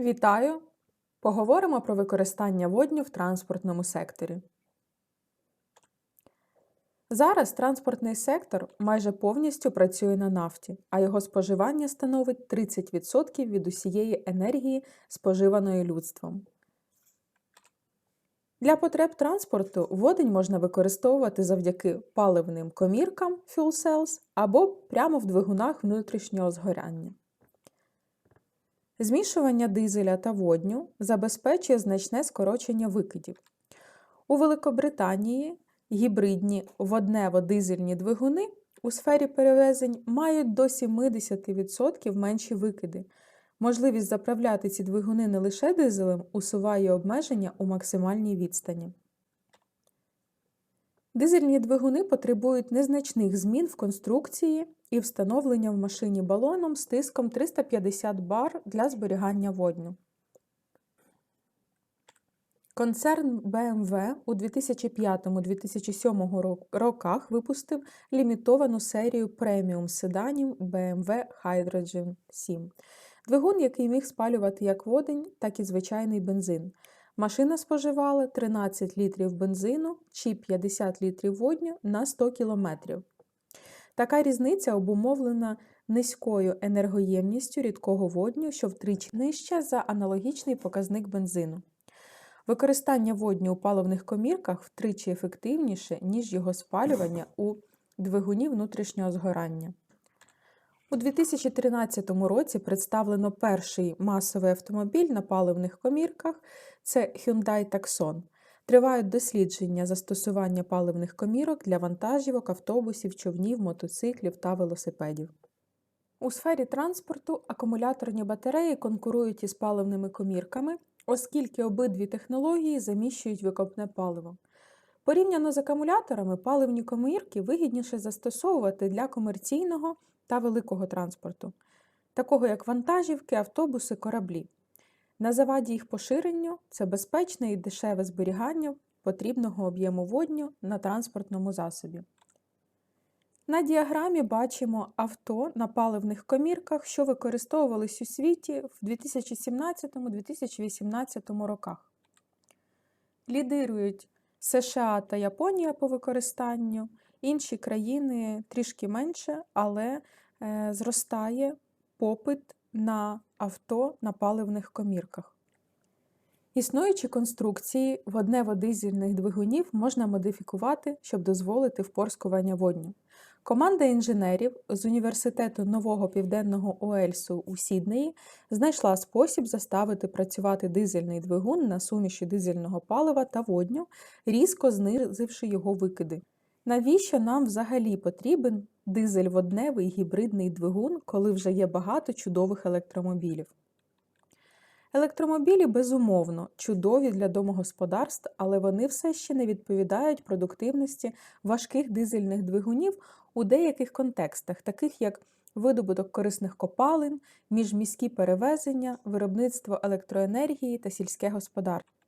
Вітаю! Поговоримо про використання водню в транспортному секторі. Зараз транспортний сектор майже повністю працює на нафті, а його споживання становить 30% від усієї енергії, споживаної людством. Для потреб транспорту водень можна використовувати завдяки паливним коміркам fuel cells або прямо в двигунах внутрішнього згоряння. Змішування дизеля та водню забезпечує значне скорочення викидів. У Великобританії гібридні воднево-дизельні двигуни у сфері перевезень мають до 70% менші викиди. Можливість заправляти ці двигуни не лише дизелем усуває обмеження у максимальній відстані. Дизельні двигуни потребують незначних змін в конструкції і встановлення в машині балоном з тиском 350 бар для зберігання водню. Концерн BMW у 2005-2007 роках випустив лімітовану серію преміум седанів BMW Hydrogen 7. Двигун, який міг спалювати як водень, так і звичайний бензин. Машина споживала 13 літрів бензину чи 50 літрів водню на 100 км. Така різниця обумовлена низькою енергоємністю рідкого водню, що втричі нижча за аналогічний показник бензину. Використання водню у паливних комірках втричі ефективніше, ніж його спалювання у двигуні внутрішнього згорання. У 2013 році представлено перший масовий автомобіль на паливних комірках це Hyundai Tucson. Тривають дослідження застосування паливних комірок для вантажівок, автобусів, човнів, мотоциклів та велосипедів. У сфері транспорту акумуляторні батареї конкурують із паливними комірками, оскільки обидві технології заміщують викопне паливо. Порівняно з акумуляторами, паливні комірки вигідніше застосовувати для комерційного та великого транспорту, такого як вантажівки, автобуси, кораблі. На заваді їх поширенню це безпечне і дешеве зберігання потрібного об'єму водню на транспортному засобі. На діаграмі бачимо авто на паливних комірках, що використовувались у світі в 2017-2018 роках. Лідирують США та Японія по використанню, інші країни трішки менше, але е, зростає попит на авто на паливних комірках. Існуючі конструкції воднево-дизельних двигунів можна модифікувати, щоб дозволити впорскування водню. Команда інженерів з університету Нового Південного Уельсу у Сіднеї знайшла спосіб заставити працювати дизельний двигун на суміші дизельного палива та водню, різко знизивши його викиди. Навіщо нам взагалі потрібен дизель-водневий гібридний двигун, коли вже є багато чудових електромобілів? Електромобілі, безумовно, чудові для домогосподарств, але вони все ще не відповідають продуктивності важких дизельних двигунів у деяких контекстах, таких як видобуток корисних копалин, міжміські перевезення, виробництво електроенергії та сільське господарство.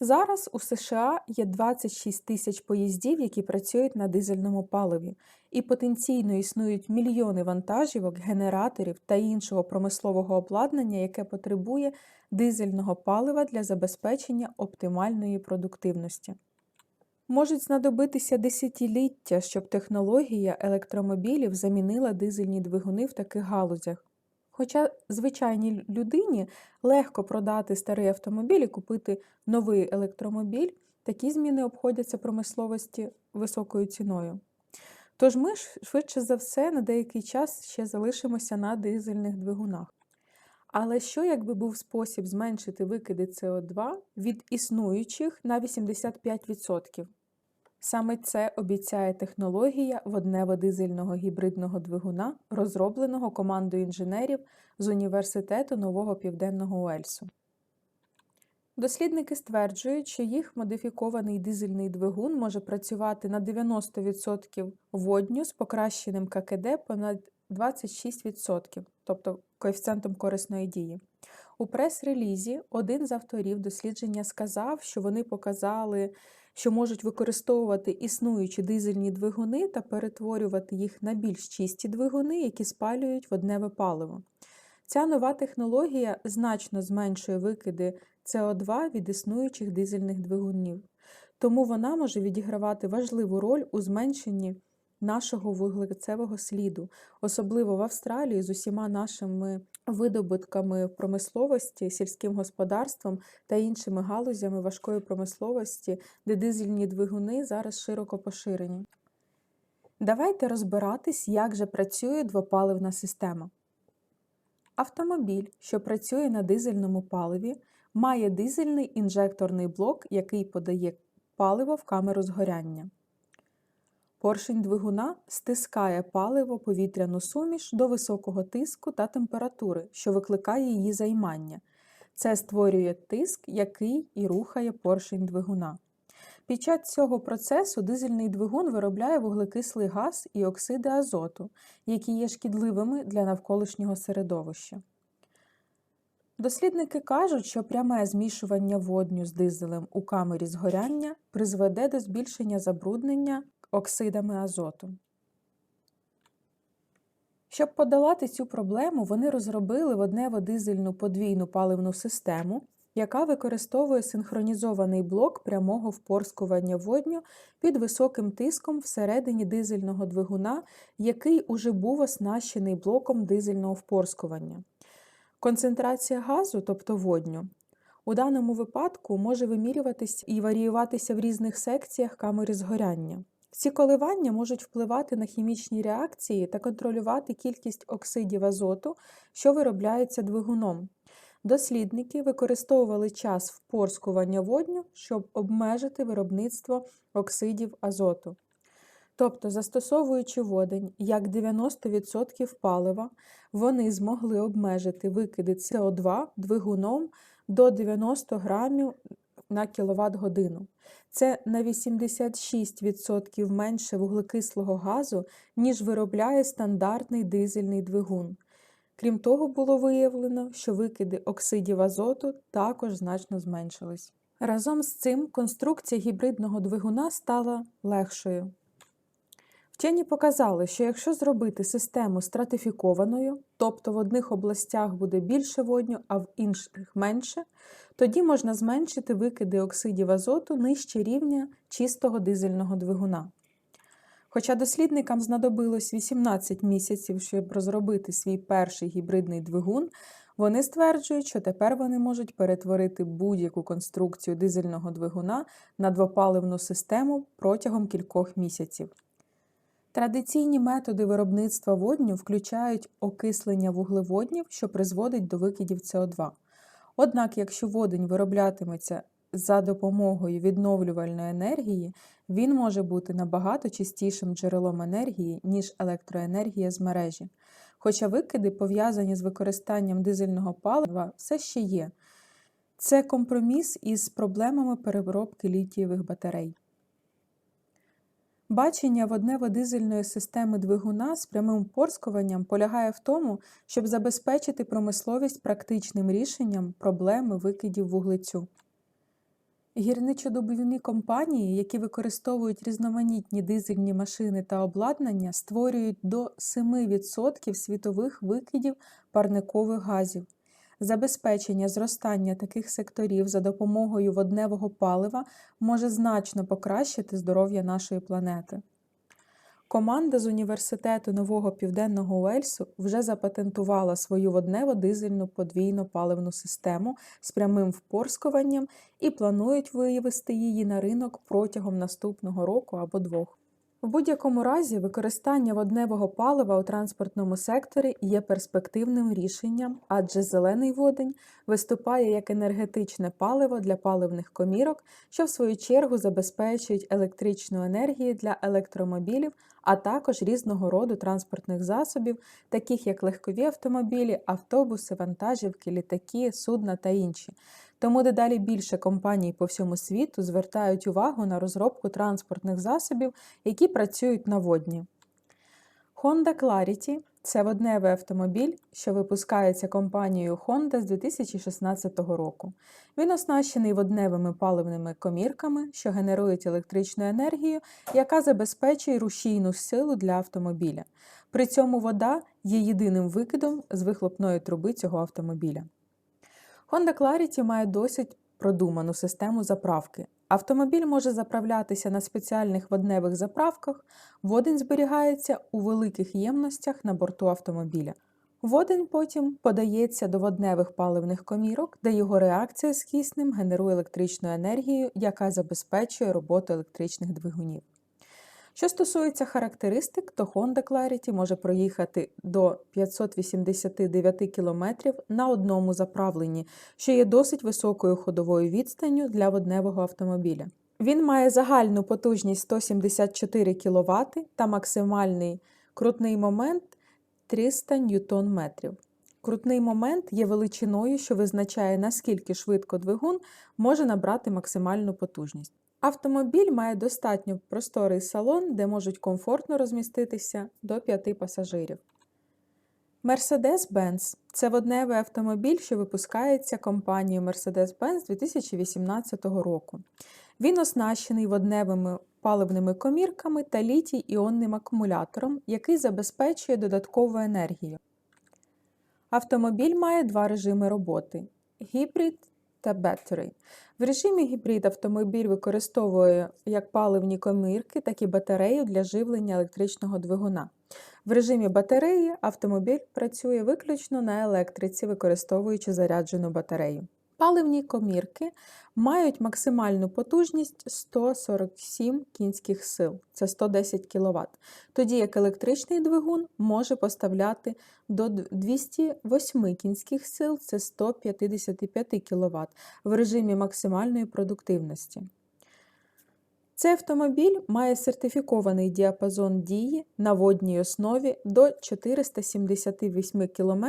Зараз у США є 26 тисяч поїздів, які працюють на дизельному паливі, і потенційно існують мільйони вантажівок, генераторів та іншого промислового обладнання, яке потребує дизельного палива для забезпечення оптимальної продуктивності. Можуть знадобитися десятиліття, щоб технологія електромобілів замінила дизельні двигуни в таких галузях. Хоча звичайній людині легко продати старий автомобіль і купити новий електромобіль, такі зміни обходяться промисловості високою ціною. Тож ми швидше за все на деякий час ще залишимося на дизельних двигунах. Але що, якби був спосіб зменшити викиди СО2 від існуючих на 85%? Саме це обіцяє технологія воднево-дизельного гібридного двигуна, розробленого командою інженерів з Університету Нового Південного Уельсу. Дослідники стверджують, що їх модифікований дизельний двигун може працювати на 90% водню з покращеним ККД понад 26%, тобто коефіцієнтом корисної дії. У прес-релізі один з авторів дослідження сказав, що вони показали що можуть використовувати існуючі дизельні двигуни та перетворювати їх на більш чисті двигуни, які спалюють водневе паливо. Ця нова технологія значно зменшує викиди СО2 від існуючих дизельних двигунів, тому вона може відігравати важливу роль у зменшенні нашого вуглецевого сліду, особливо в Австралії з усіма нашими видобутками в промисловості, сільським господарством та іншими галузями важкої промисловості, де дизельні двигуни зараз широко поширені. Давайте розбиратись, як же працює двопаливна система. Автомобіль, що працює на дизельному паливі, має дизельний інжекторний блок, який подає паливо в камеру згоряння. Поршень двигуна стискає паливо повітряну суміш до високого тиску та температури, що викликає її займання. Це створює тиск, який і рухає поршень двигуна. Під час цього процесу дизельний двигун виробляє вуглекислий газ і оксиди азоту, які є шкідливими для навколишнього середовища. Дослідники кажуть, що пряме змішування водню з дизелем у камері згоряння призведе до збільшення забруднення оксидами азоту. Щоб подолати цю проблему, вони розробили воднево-дизельну подвійну паливну систему, яка використовує синхронізований блок прямого впорскування водню під високим тиском всередині дизельного двигуна, який уже був оснащений блоком дизельного впорскування. Концентрація газу, тобто водню, у даному випадку може вимірюватися і варіюватися в різних секціях камери згоряння. Ці коливання можуть впливати на хімічні реакції та контролювати кількість оксидів азоту, що виробляються двигуном. Дослідники використовували час впорскування водню, щоб обмежити виробництво оксидів азоту. Тобто, застосовуючи водень як 90% палива, вони змогли обмежити викиди СО2 двигуном до 90 грамів на кіловат годину. Це на 86% менше вуглекислого газу, ніж виробляє стандартний дизельний двигун. Крім того, було виявлено, що викиди оксидів азоту також значно зменшились. Разом з цим конструкція гібридного двигуна стала легшою. Вчені показали, що якщо зробити систему стратифікованою, тобто в одних областях буде більше водню, а в інших менше, тоді можна зменшити викиди оксидів азоту нижче рівня чистого дизельного двигуна. Хоча дослідникам знадобилось 18 місяців, щоб розробити свій перший гібридний двигун, вони стверджують, що тепер вони можуть перетворити будь-яку конструкцію дизельного двигуна на двопаливну систему протягом кількох місяців. Традиційні методи виробництва водню включають окислення вуглеводнів, що призводить до викидів СО2. Однак, якщо водень вироблятиметься за допомогою відновлювальної енергії, він може бути набагато чистішим джерелом енергії, ніж електроенергія з мережі. Хоча викиди, пов'язані з використанням дизельного палива, все ще є. Це компроміс із проблемами переробки літієвих батарей. Бачення воднево-дизельної системи двигуна з прямим порскуванням полягає в тому, щоб забезпечити промисловість практичним рішенням проблеми викидів вуглецю. Гірничодобувні компанії, які використовують різноманітні дизельні машини та обладнання, створюють до 7% світових викидів парникових газів. Забезпечення зростання таких секторів за допомогою водневого палива може значно покращити здоров'я нашої планети. Команда з університету Нового Південного Уельсу вже запатентувала свою воднево-дизельну подвійну паливну систему з прямим впорскуванням і планують вивести її на ринок протягом наступного року або двох. В будь-якому разі, використання водневого палива у транспортному секторі є перспективним рішенням, адже зелений водень виступає як енергетичне паливо для паливних комірок, що в свою чергу забезпечують електричну енергію для електромобілів, а також різного роду транспортних засобів, таких як легкові автомобілі, автобуси, вантажівки, літаки, судна та інші. Тому дедалі більше компаній по всьому світу звертають увагу на розробку транспортних засобів, які працюють на водні. Honda Clarity це водневий автомобіль, що випускається компанією Honda з 2016 року. Він оснащений водневими паливними комірками, що генерують електричну енергію, яка забезпечує рушійну силу для автомобіля. При цьому вода є єдиним викидом з вихлопної труби цього автомобіля. Honda Clarity має досить продуману систему заправки. Автомобіль може заправлятися на спеціальних водневих заправках, водень зберігається у великих ємностях на борту автомобіля. Водень потім подається до водневих паливних комірок, де його реакція з киснем генерує електричну енергію, яка забезпечує роботу електричних двигунів. Що стосується характеристик, то Honda Clarity може проїхати до 589 км на одному заправленні, що є досить високою ходовою відстанню для водневого автомобіля. Він має загальну потужність 174 кВт та максимальний крутний момент 300 Нм. Крутний момент є величиною, що визначає, наскільки швидко двигун може набрати максимальну потужність. Автомобіль має достатньо просторий салон, де можуть комфортно розміститися до 5 пасажирів. Mercedes-Benz це водневий автомобіль, що випускається компанією Mercedes-Benz 2018 року. Він оснащений водневими паливними комірками та літій іонним акумулятором, який забезпечує додаткову енергію. Автомобіль має два режими роботи гібрид та Battery. В режимі гібрид автомобіль використовує як паливні комірки, так і батарею для живлення електричного двигуна. В режимі батареї автомобіль працює виключно на електриці, використовуючи заряджену батарею. Паливні комірки мають максимальну потужність 147 кінських сил, це 110 кВт, тоді як електричний двигун може поставляти до 208 кінських сил, це 155 кВт в режимі максимальної продуктивності. Цей автомобіль має сертифікований діапазон дії на водній основі до 478 км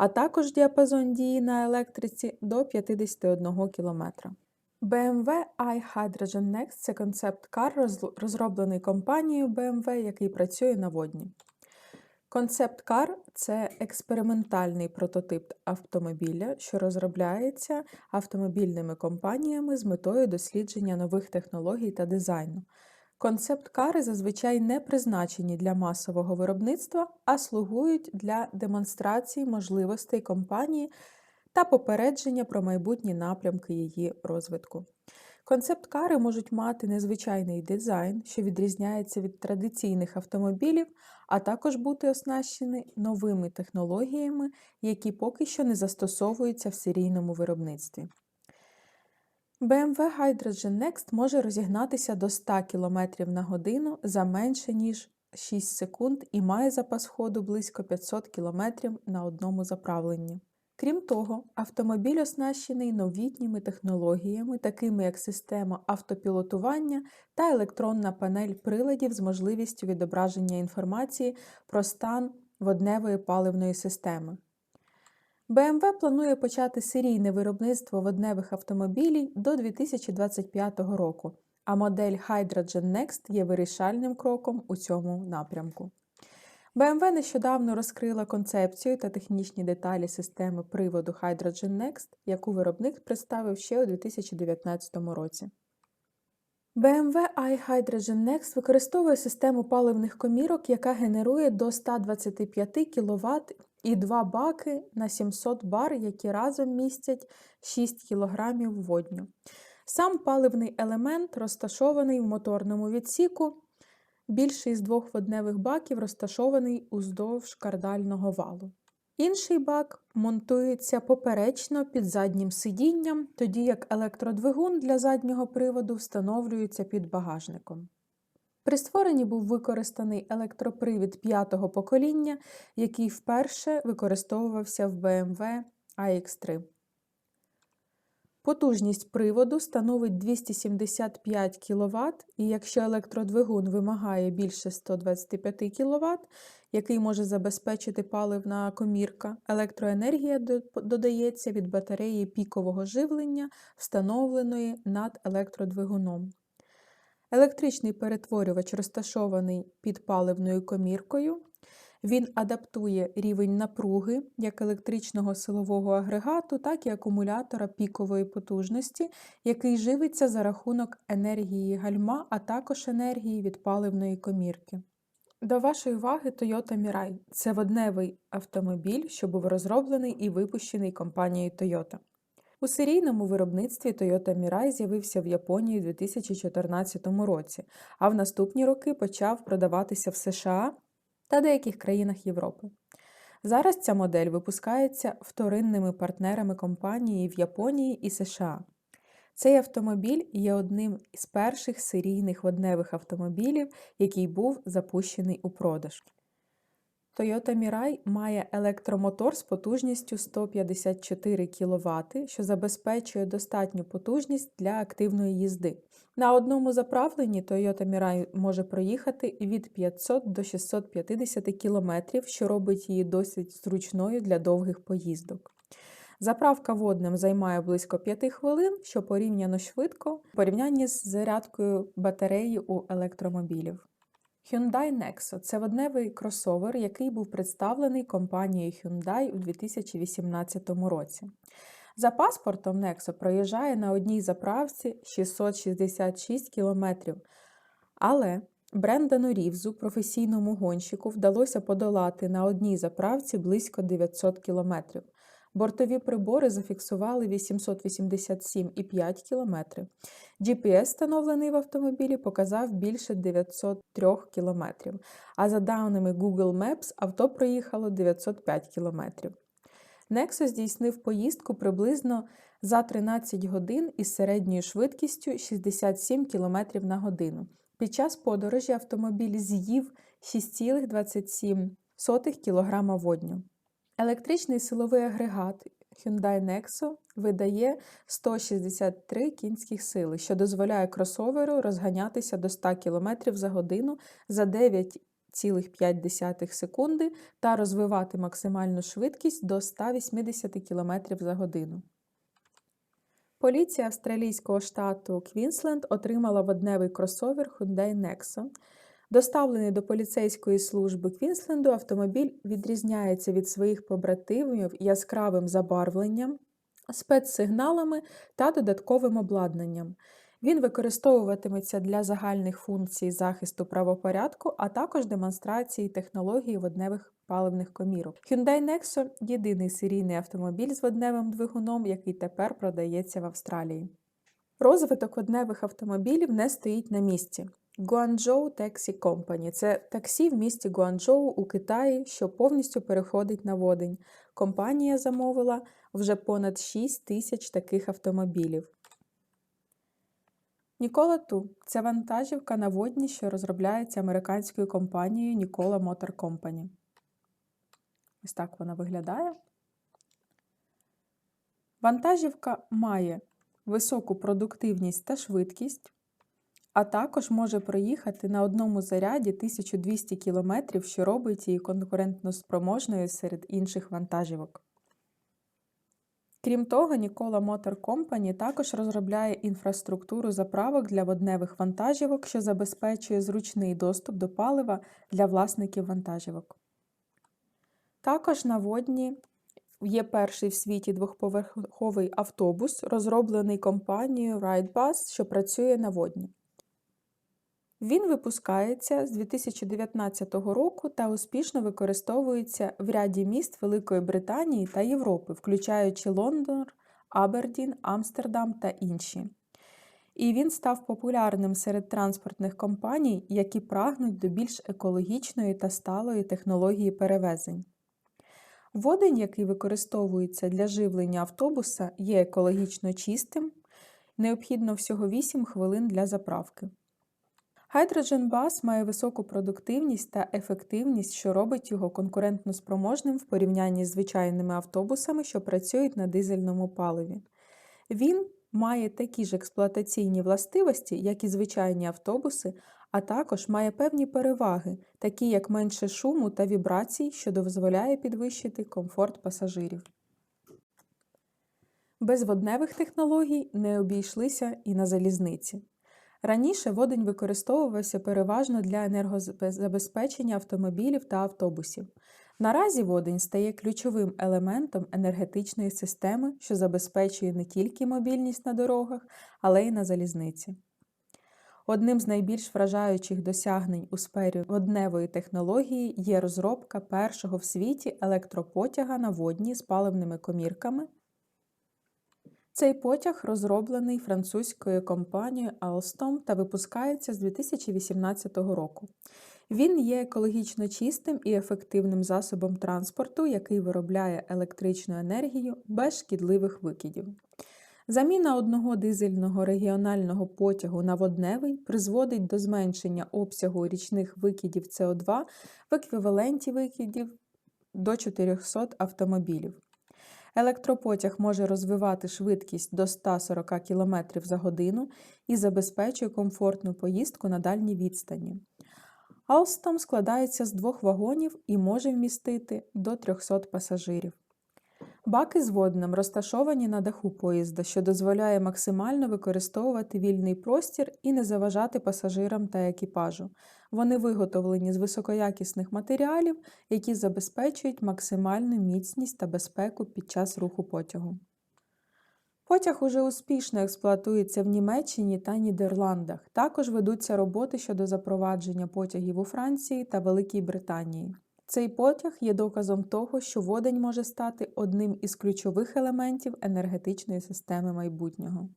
а також діапазон дії на електриці до 51 км. BMW iHydrogen Next це концепт-кар, розроблений компанією BMW, який працює на водні. Концепт-кар це експериментальний прототип автомобіля, що розробляється автомобільними компаніями з метою дослідження нових технологій та дизайну. Концепт-кари зазвичай не призначені для масового виробництва, а слугують для демонстрації можливостей компанії та попередження про майбутні напрямки її розвитку. Концепт-кари можуть мати незвичайний дизайн, що відрізняється від традиційних автомобілів, а також бути оснащені новими технологіями, які поки що не застосовуються в серійному виробництві. BMW Hydrogen Next може розігнатися до 100 км на годину за менше ніж 6 секунд і має запас ходу близько 500 км на одному заправленні. Крім того, автомобіль оснащений новітніми технологіями, такими як система автопілотування та електронна панель приладів з можливістю відображення інформації про стан водневої паливної системи. BMW планує почати серійне виробництво водневих автомобілів до 2025 року, а модель Hydrogen Next є вирішальним кроком у цьому напрямку. BMW нещодавно розкрила концепцію та технічні деталі системи приводу Hydrogen Next, яку виробник представив ще у 2019 році. BMW iHydrogen Next використовує систему паливних комірок, яка генерує до 125 кВт і два баки на 700 бар, які разом містять 6 кг водню. Сам паливний елемент розташований в моторному відсіку. Більший з двох водневих баків розташований уздовж кардального валу. Інший бак монтується поперечно під заднім сидінням, тоді як електродвигун для заднього приводу встановлюється під багажником. При створенні був використаний електропривід п'ятого покоління, який вперше використовувався в BMW iX3. Потужність приводу становить 275 кВт, і якщо електродвигун вимагає більше 125 кВт, який може забезпечити паливна комірка, електроенергія додається від батареї пікового живлення, встановленої над електродвигуном. Електричний перетворювач розташований під паливною коміркою. Він адаптує рівень напруги як електричного силового агрегату, так і акумулятора пікової потужності, який живиться за рахунок енергії гальма, а також енергії від паливної комірки. До вашої уваги Toyota Mirai – це водневий автомобіль, що був розроблений і випущений компанією Toyota. У серійному виробництві Toyota Mirai з'явився в Японії у 2014 році, а в наступні роки почав продаватися в США та деяких країнах Європи. Зараз ця модель випускається вторинними партнерами компанії в Японії і США. Цей автомобіль є одним із перших серійних водневих автомобілів, який був запущений у продаж. Toyota Mirai має електромотор з потужністю 154 кВт, що забезпечує достатню потужність для активної їзди. На одному заправленні Toyota Mirai може проїхати від 500 до 650 км, що робить її досить зручною для довгих поїздок. Заправка водним займає близько 5 хвилин, що порівняно швидко в порівнянні з зарядкою батареї у електромобілів. Hyundai Nexo це водневий кросовер, який був представлений компанією Hyundai у 2018 році. За паспортом Nexo проїжджає на одній заправці 666 км, але Брендану Рівзу, професійному гонщику, вдалося подолати на одній заправці близько 900 км. Бортові прибори зафіксували 887,5 км. GPS, встановлений в автомобілі, показав більше 903 км, а за даними Google Maps, авто проїхало 905 км. Nexo здійснив поїздку приблизно за 13 годин із середньою швидкістю 67 км на годину. Під час подорожі автомобіль з'їв 6,27 кг водню. Електричний силовий агрегат Hyundai Nexo видає 163 кінських сили, що дозволяє кросоверу розганятися до 100 км за годину за 9,5 секунди та розвивати максимальну швидкість до 180 км за годину. Поліція австралійського штату Квінсленд отримала водневий кросовер Hyundai Nexo. Доставлений до поліцейської служби Квінсленду, автомобіль відрізняється від своїх побратимів яскравим забарвленням, спецсигналами та додатковим обладнанням. Він використовуватиметься для загальних функцій захисту правопорядку, а також демонстрації технології водневих паливних комірок. Hyundai Nexo – єдиний серійний автомобіль з водневим двигуном, який тепер продається в Австралії. Розвиток водневих автомобілів не стоїть на місці. Guangzhou Taxi Company – це таксі в місті Гуанчжоу у Китаї, що повністю переходить на водень. Компанія замовила вже понад 6 тисяч таких автомобілів. Нікола Ту це вантажівка на водні, що розробляється американською компанією Нікола Motor Company. Ось так вона виглядає. Вантажівка має високу продуктивність та швидкість а також може проїхати на одному заряді 1200 км, що робить її конкурентно спроможною серед інших вантажівок. Крім того, Nikola Motor Company також розробляє інфраструктуру заправок для водневих вантажівок, що забезпечує зручний доступ до палива для власників вантажівок. Також на водні є перший в світі двохповерховий автобус, розроблений компанією RideBus, що працює на водні. Він випускається з 2019 року та успішно використовується в ряді міст Великої Британії та Європи, включаючи Лондон, Абердін, Амстердам та інші. І він став популярним серед транспортних компаній, які прагнуть до більш екологічної та сталої технології перевезень. Водень, який використовується для живлення автобуса, є екологічно чистим, необхідно всього 8 хвилин для заправки. Hydrogen Bus має високу продуктивність та ефективність, що робить його конкурентно спроможним в порівнянні з звичайними автобусами, що працюють на дизельному паливі. Він має такі ж експлуатаційні властивості, як і звичайні автобуси, а також має певні переваги, такі як менше шуму та вібрацій, що дозволяє підвищити комфорт пасажирів. Без водневих технологій не обійшлися і на залізниці. Раніше водень використовувався переважно для енергозабезпечення автомобілів та автобусів. Наразі водень стає ключовим елементом енергетичної системи, що забезпечує не тільки мобільність на дорогах, але й на залізниці. Одним з найбільш вражаючих досягнень у сфері водневої технології є розробка першого в світі електропотяга на водні з паливними комірками. Цей потяг розроблений французькою компанією Alstom та випускається з 2018 року. Він є екологічно чистим і ефективним засобом транспорту, який виробляє електричну енергію без шкідливих викидів. Заміна одного дизельного регіонального потягу на водневий призводить до зменшення обсягу річних викидів СО2 в еквіваленті викидів до 400 автомобілів. Електропотяг може розвивати швидкість до 140 км за годину і забезпечує комфортну поїздку на дальній відстані. Алстом складається з двох вагонів і може вмістити до 300 пасажирів. Баки з водним розташовані на даху поїзда, що дозволяє максимально використовувати вільний простір і не заважати пасажирам та екіпажу. Вони виготовлені з високоякісних матеріалів, які забезпечують максимальну міцність та безпеку під час руху потягу. Потяг уже успішно експлуатується в Німеччині та Нідерландах. Також ведуться роботи щодо запровадження потягів у Франції та Великій Британії. Цей потяг є доказом того, що водень може стати одним із ключових елементів енергетичної системи майбутнього.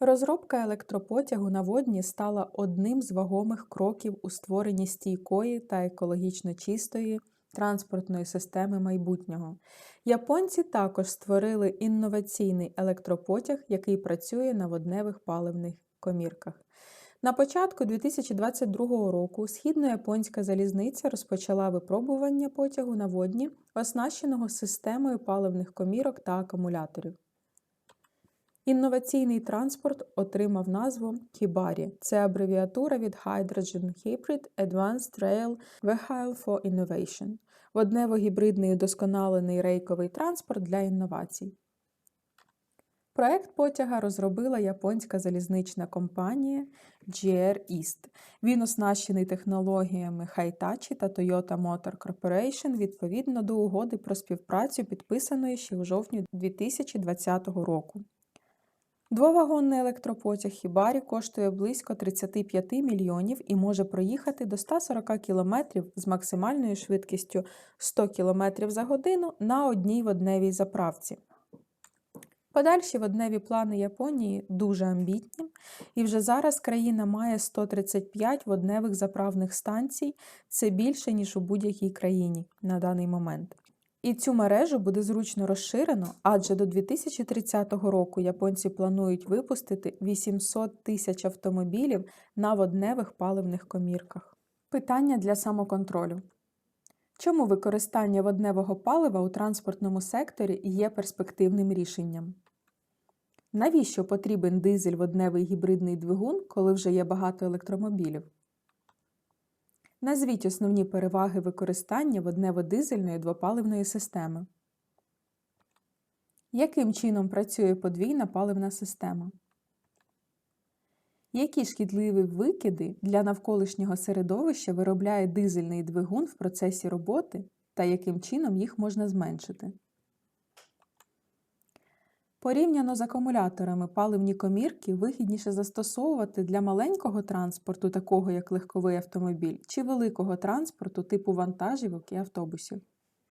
Розробка електропотягу на водні стала одним з вагомих кроків у створенні стійкої та екологічно чистої транспортної системи майбутнього. Японці також створили інноваційний електропотяг, який працює на водневих паливних комірках. На початку 2022 року східнояпонська залізниця розпочала випробування потягу на водні, оснащеного системою паливних комірок та акумуляторів. Інноваційний транспорт отримав назву Хібарі. Це абревіатура від Hydrogen Hybrid Advanced Rail Vehicle for Innovation воднево-гібридний удосконалений рейковий транспорт для інновацій. Проект потяга розробила японська залізнична компанія GR East. Він оснащений технологіями Hitachi та Toyota Motor Corporation відповідно до угоди про співпрацю, підписаної ще у жовтні 2020 року. Двовагонний електропотяг Хібарі коштує близько 35 мільйонів і може проїхати до 140 км з максимальною швидкістю 100 км за годину на одній водневій заправці. Подальші водневі плани Японії дуже амбітні, і вже зараз країна має 135 водневих заправних станцій, це більше, ніж у будь-якій країні на даний момент. І цю мережу буде зручно розширено, адже до 2030 року японці планують випустити 800 тисяч автомобілів на водневих паливних комірках. Питання для самоконтролю. Чому використання водневого палива у транспортному секторі є перспективним рішенням? Навіщо потрібен дизель водневий гібридний двигун, коли вже є багато електромобілів? Назвіть основні переваги використання воднево-дизельної двопаливної системи. Яким чином працює подвійна паливна система? Які шкідливі викиди для навколишнього середовища виробляє дизельний двигун в процесі роботи та яким чином їх можна зменшити? Порівняно з акумуляторами паливні комірки вигідніше застосовувати для маленького транспорту, такого як легковий автомобіль, чи великого транспорту типу вантажівок і автобусів.